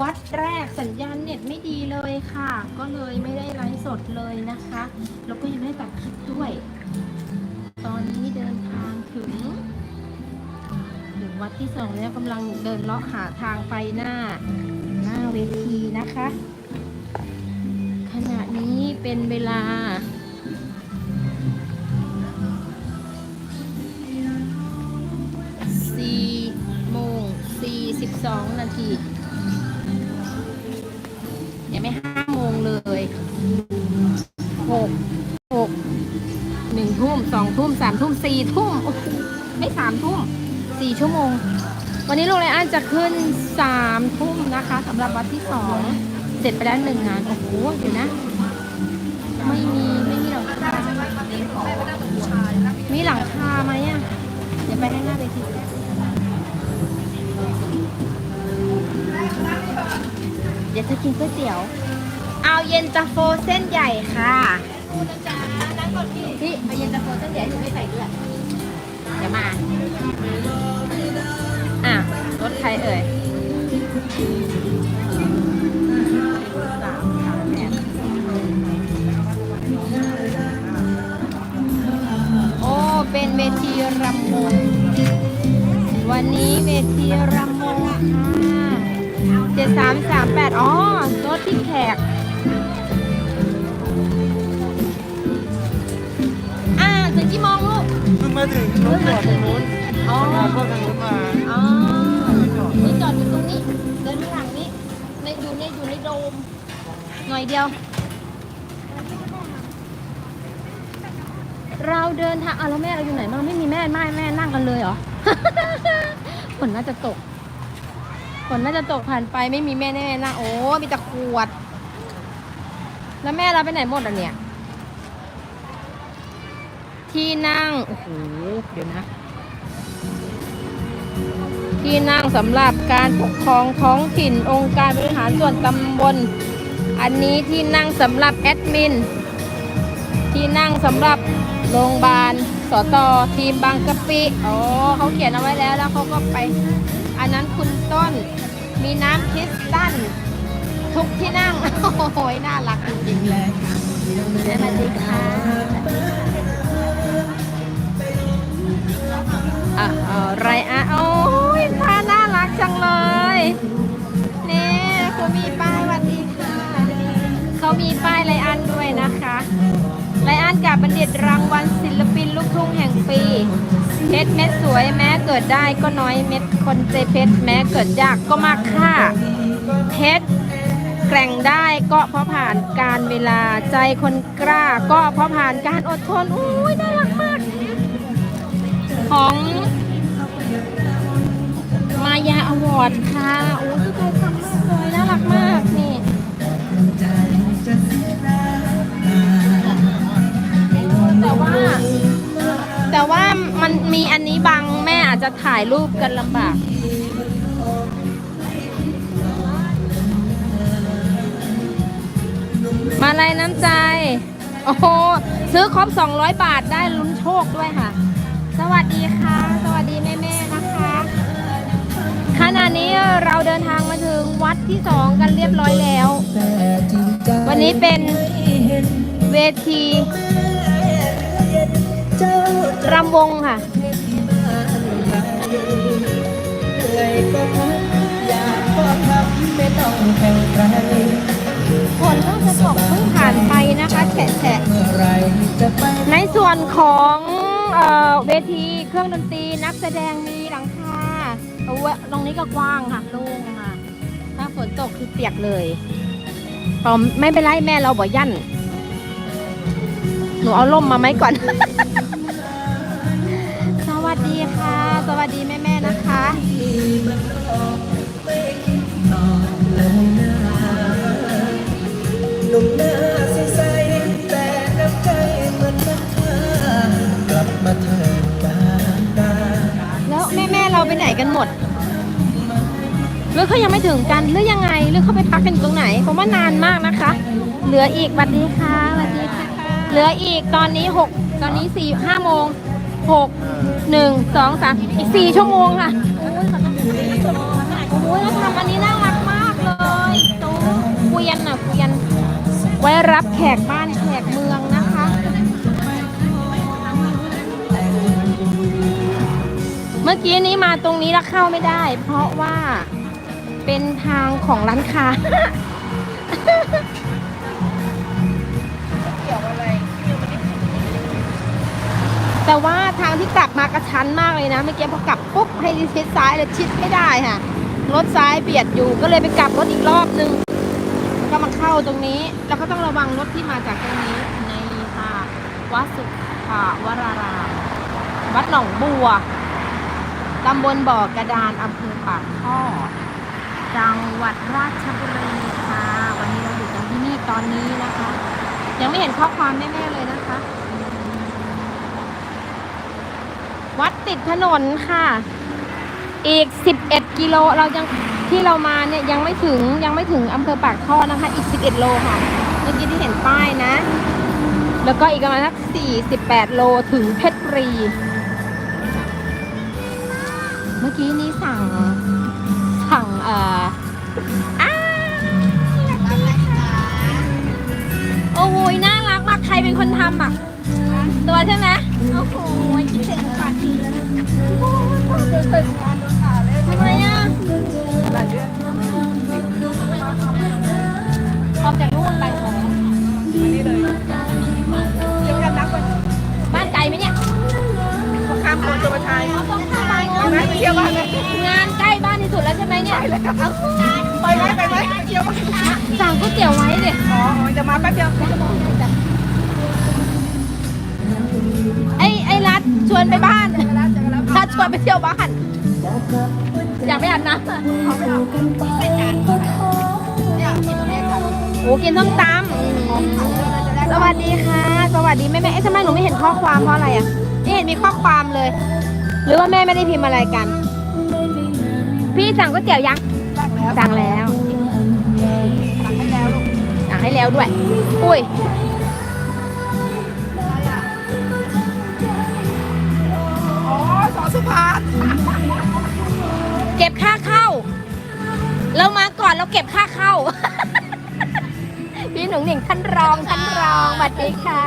วัดแรกสัญญาณเน็ตไม่ดีเลยค่ะ ก็เลยไม่ได้ไลฟ์สดเลยนะคะ แล้วก็ยังไม่ได้ตัดคลิปด้วย ตอนนี้เดินทางถึง ถึงวัดที่สองแล้วกำลังเดินเลาะหาทางไปหน้า หน้าเวทีนะคะ ขณะนี้เป็นเวลา4โมง42นาทียังไม่ 3ทุ่ม4ทุ่มโอ้โหไม่3ทุ่ม4ชั่วโมง วันนี้โรงแรมอันจะขึ้น3ทุ่มนะคะสำหรับวัดที่2เสร็จไปแล้วหนึ่งงาน โอ้โหเดี๋ยวนะ ไม่มีไม่มีหลังคามีหลังคาไหมอะ เดี๋ยวไปให้หน้าเวทีเดี๋ยวจะกินก๋วยเตี๋ยว เอาเย็นตาโฟเส้นใหญ่ค่ะพี่เอาเย็นตาโฟเส้นใหญ่ที่ไมา อะรถใครเอ่ยโอ้ เป็นเวทีรำวงวันนี้เวทีรำวงเจ็ดสามสามแปดอ๋อรถที่แขกอ่าถึงกี่โมงลูกเพิ่ง มาถึงรถจอดตรงนู้นอ๋อมาก็ทางนู้นมาอ๋อนี่จอดอยู่ตรงนี้ เดินข้างหลังนี้ในอยู่ในอยู่ในโดม หน่อยเดียว เราเดินทางอะแล้วแม่เราอยู่ไหนบ้างไม่มีแม่แม่แม่นั่งกันเลยเหรอ ฝนน่าจะตก ฝนน่าจะตกผ่านไปไม่มีแม่แน่นะโอ้ มีแต่ขวด แล้วแม่เราไปไหนหมดอะเนี่ย ที่นั่ง โอ้โห เดี๋ยวนะ ที่นั่งสำหรับการปกครองท้องถิ่นองค์การบริหารส่วนตำบล อันนี้ที่นั่งสำหรับแอดมิน ที่นั่งสำหรับโรงพยาบาลสตทีมบางกะปิอ๋อเขาเขียนเอาไว้แล้วแล้วเขาก็ไป อันนั้นคุณต้น มีน้ำคริสตันทุกที่นั่ง โอ้โหน่ารักจริงๆเลยสวัสดีค่ะ ทุ่งแห่งปีเพชรเม็ดสวยแม้เกิดได้ก็น้อยเม็ดคนใจเพชรแม้เกิดยากก็มากค่าเพชรแกร่งได้ก็เพราะผ่านการเวลาใจคนกล้าก็เพราะผ่านการอดทนอุ้ยน่ารักมาก ของมายาอวอร์ดค่ะโอ้ยทุกคนทำมากเลยน่ารักมากนี่ ถ่ายรูปกันลำบาก มาลัยน้ำใจ โอ้โห ซื้อครบ 200 บาทได้ลุ้นโชคด้วยค่ะ สวัสดีค่ะ สวัสดีแม่ๆนะคะ ขณะนี้เราเดินทางมาถึงวัดที่สองกันเรียบร้อยแล้ว วันนี้เป็นเวทีรำวงค่ะ ฝนก็จะตกเพิ่งผ่านไปนะคะแฉะแฉะในส่วนของเอเวทีเครื่องดนตรีนักแสดงมีหลังคาเอาไว้ตรงนี้ก็กว้างค่ะโล่งค่ะ ถ้าฝนตกคือเปียกเลยพอไม่เป็นไรแม่เราบ่ยั่น หนูเอาล่มมาไหมก่อน วัสดีค่ะ สวัสดีแม่ๆนะคะหนุ่มหน้าใสๆแต่น้ำใจเหมือนน้ำค้ากลับมาเถิดบางตาแล้วแม่แม่ๆเราไปไหนกันหมดหรือเขายังไม่ถึงกันหรือยังไงหรือเขาไปพักกันอยู่ตรงไหนผมว่านานมากนะคะ เหลืออีกสวัสดีค่ะสวัสดีค่ะ เหลืออีกตอนนี้หกตอนนี้สี่ห้าโมงหก หนึ่งสองสามอีกสี่ชั่วโมงค่ะโอ้ยแล้ทำอันนี้น่ารักมากเลยตู้กุยันน่ะกุยัน ไว้รับแขกบ้านแขกเมืองนะคะ เมื่อกี้นี้มาตรงนี้แล้วเข้าไม่ได้ เพราะว่าเป็นทางของร้านค้า แต่ว่าทางที่กลับมากระชั้นมากเลยนะเมื่อกี้พอกลับปุ๊บให้ชิดซ้ายเลยชิดไม่ได้ค่ะรถซ้ายเบียดอยู่ก็เลยไปกลับรถอีกรอบนึงแล้วก็มาเข้าตรงนี้ แล้วก็ต้องระวังรถที่มาจากตรงนี้ในค่ะวัดสุขาวรารามวัดหนองบัวตำบลบ่อกระดานอำเภอปากท่อจังหวัดราชบุรีค่ะ วันนี้เราอยู่กันที่นี่ตอนนี้นะคะ ยังไม่เห็นข้อความแน่ๆเลยนะคะ วัดติดถนนค่ะ อีก 11 กิโลเรายังที่เรามาเนี่ยยังไม่ถึงยังไม่ถึงอำเภอปากท่อนะคะ อีก 11 โลค่ะเมื่อกี้ที่เห็นป้ายนะ แล้วก็อีกประมาณสัก 48 โลถึงเพชรบุรี เมื่อกี้นี้สั่งสั่งเอ่ออ้าโอ้โหน่ารักมากใครเป็นคนทำอะ ตัวใช่ไหมโอ้โหคิดถึงก่อนทำไมอะออกจากนู่นไปของบ้านไกลไหมเนี่ยข้ามโคนชมชัยต้องข้ามไปเนอะไปเที่ยวบ้านไหมงานใกล้บ้านที่สุดแล้วใช่ไหมเนี่ยเอาไปไหมไปไหมเที่ยวบ้านสั่งก๋วยเตี๋ยวไว้ดิอ๋อจะมาแป๊บเดียว ไอ้ไอ้รัดชวนไปบ้านรัดชวนไปเที่ยวบ้าน อยากไปอาบน้ำโอ้กินส้มตำสวัสดีค่ะ สวัสดีแม่แม่เอ๊ะทำไมหนูไม่เห็นข้อความเพราะอะไรอะไม่เห็นมีข้อความเลย หรือว่าแม่ไม่ได้พิมพ์อะไรกัน พี่สั่งก๋วยเตี๋ยวยังสั่งแล้วสั่งให้แล้วด้วย อุ้ย สอสุภาเก็บค่าเข้า เรามาก่อนเราเก็บค่าเข้า พี่หนุ่งหนิงท่านรองท่านรองสวัสดีค่ะ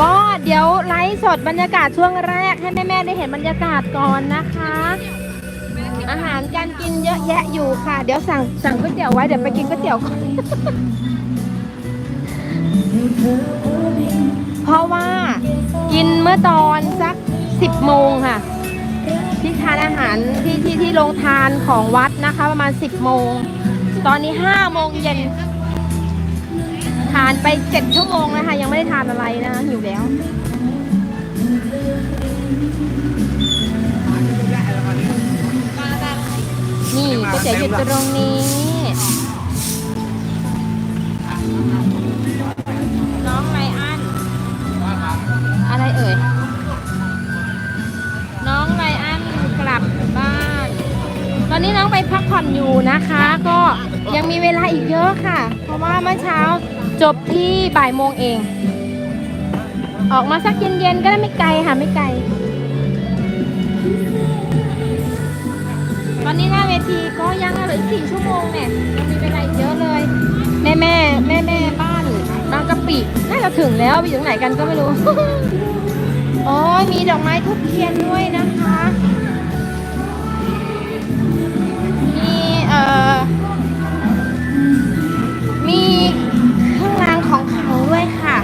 ก็เดี๋ยวไลฟ์สดบรรยากาศช่วงแรกให้แม่ๆได้เห็นบรรยากาศก่อนนะคะ อาหารการกินเยอะแยะอยู่ค่ะ เดี๋ยวสั่งสั่งก๋วยเตี๋ยวไว้เดี๋ยวไปกินก๋วยเตี๋ยวก่อน เพราะว่ากินเมื่อตอนสัก10โมงค่ะ ที่ทานอาหารที่ที่ที่โรงทานของวัดนะคะ ประมาณ10โมง ตอนนี้5โมงเย็นทานไป7ชั่วโมงนะคะยังไม่ได้ทานอะไรนะหิวแล้ว นี่ก๋วยเตี๋ยวอยู่ตรงนี้น้องไลอันอะไรเอ่ย น้องไลอันกลับบ้าน ตอนนี้น้องไปพักผ่อนอยู่นะคะ ก็ยังมีเวลาอีกเยอะค่ะ เพราะว่าเมื่อเช้าจบที่บ่ายโมงเอง ออกมาสักเย็นๆก็ได้ไม่ไกลค่ะไม่ไกล ตอนนี้หน้าเวทีก็ยังเหลืออีกสี่ชั่วโมงเนี่ยยังมีเวลาอีกเยอะเลย แม่แม่แม่แม่บ้านบางกะปิน่าจะถึงแล้วไปอยู่ตรงไหนกันก็ไม่รู้อ้ยมีดอกไม้ทุบเทียนด้วยนะคะ มีเอ่อ มีเครื่องรางของเขลังด้วยค่ะ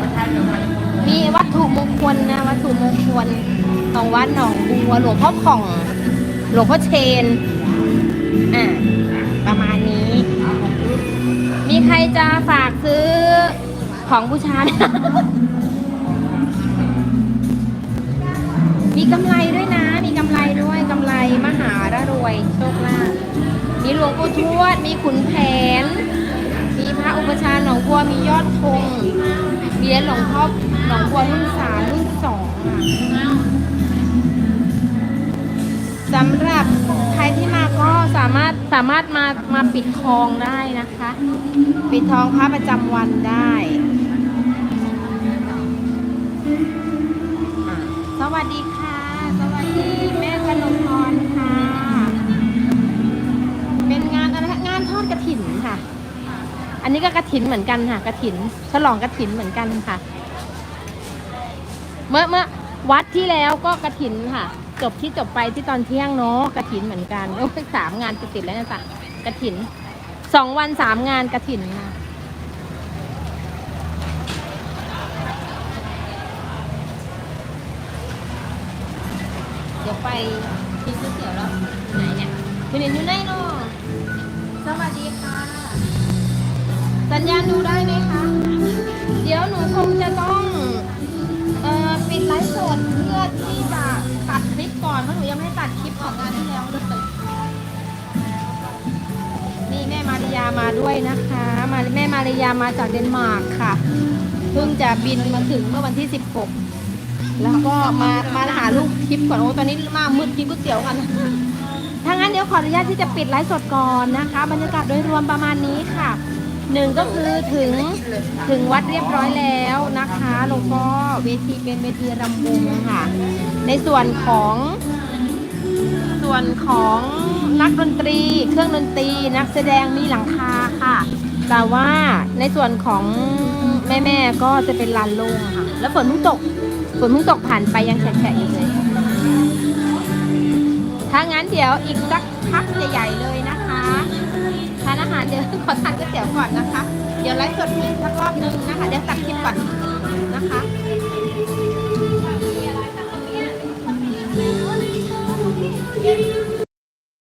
มีวัตถุมงคลนะ วัตถุมงคลของวัดหนองบัวหลวงพ่อผ่อง หลวงพ่อเชน อ่าประมาณนี้ มีใครจะฝากซื้อของบูชาไหมมีกำไรด้วยนะ มีกำไรด้วยกำไรมหาระรวยโชคลาภมีหลวงปู่ทวด มีขุนแผน มีพระอุปชาหนองบัว มียอดธงมีเหรียหลวงพ่อหนองบัวรุ่นสามรุ่นสองค่ะ สำหรับใครที่มาก็สามารถสามารถมามาปิดทองได้นะคะ ปิดทองพระประจำวันได้ สวัสดีค่ะ สวัสดีแม่กนกพรค่ะ เป็นงานอะไรคะงานทอดกระถินค่ะ อันนี้ก็กระถินเหมือนกันค่ะกระถิน ฉลองกระถินเหมือนกันค่ะ เมื่อเมื่อวัดที่แล้วก็กระถินค่ะ จบที่จบไปที่ตอนเที่ยงเนาะกระถินเหมือนกันโอ้ยสามงานติดๆแล้วนะจ๊ะกระถินสองวันสามงานกระถินค่ะเดี๋ยวไปกินก๋วยเตี๋ยวแล้วไหนเนี่ยคุณเห็นอยู่ไหนเนาะสวัสดีค่ะ สัญญาณดูได้ไหมคะ เดี๋ยวหนูคงจะต้อง มาริยามาจากเดนมาร์กค่ะ เพิ่งจะบินมาถึงเมื่อวันที่ 16 แล้วก็มามาหาลูกคลิปก่อนโอ้ตอนนี้มามืดกินก๋วยเตี๋ยวกันถ้างั้นเดี๋ยวขออนุญาตที่จะปิดไลฟ์สดก่อนนะคะ บรรยากาศโดยรวมประมาณนี้ค่ะหนึ่งก็คือถึงถึงวัดเรียบร้อยแล้วนะคะแล้วก็เวทีเป็นเวทีรำวงค่ะ ในส่วนของส่วนของนักดนตรี เครื่องดนตรีนักแสดงมีหลังคาค่ะ แต่ว่าในส่วนของแม่ๆก็จะเป็นลานโล่งค่ะ แล้วฝนพุ่งตกฝนพุ่งตกผ่านไปยังแฉะๆอยู่เลย ถ้างั้นเดี๋ยวอีกสักพักใหญ่ๆเลยนะคะทานอาหารเดี๋ยวขอทานก๋วยเตี๋ยวก่อนนะคะ เดี๋ยวไลฟ์สดอีกสักรอบนึงนะคะ เดี๋ยวตัดคลิปก่อนนะคะเ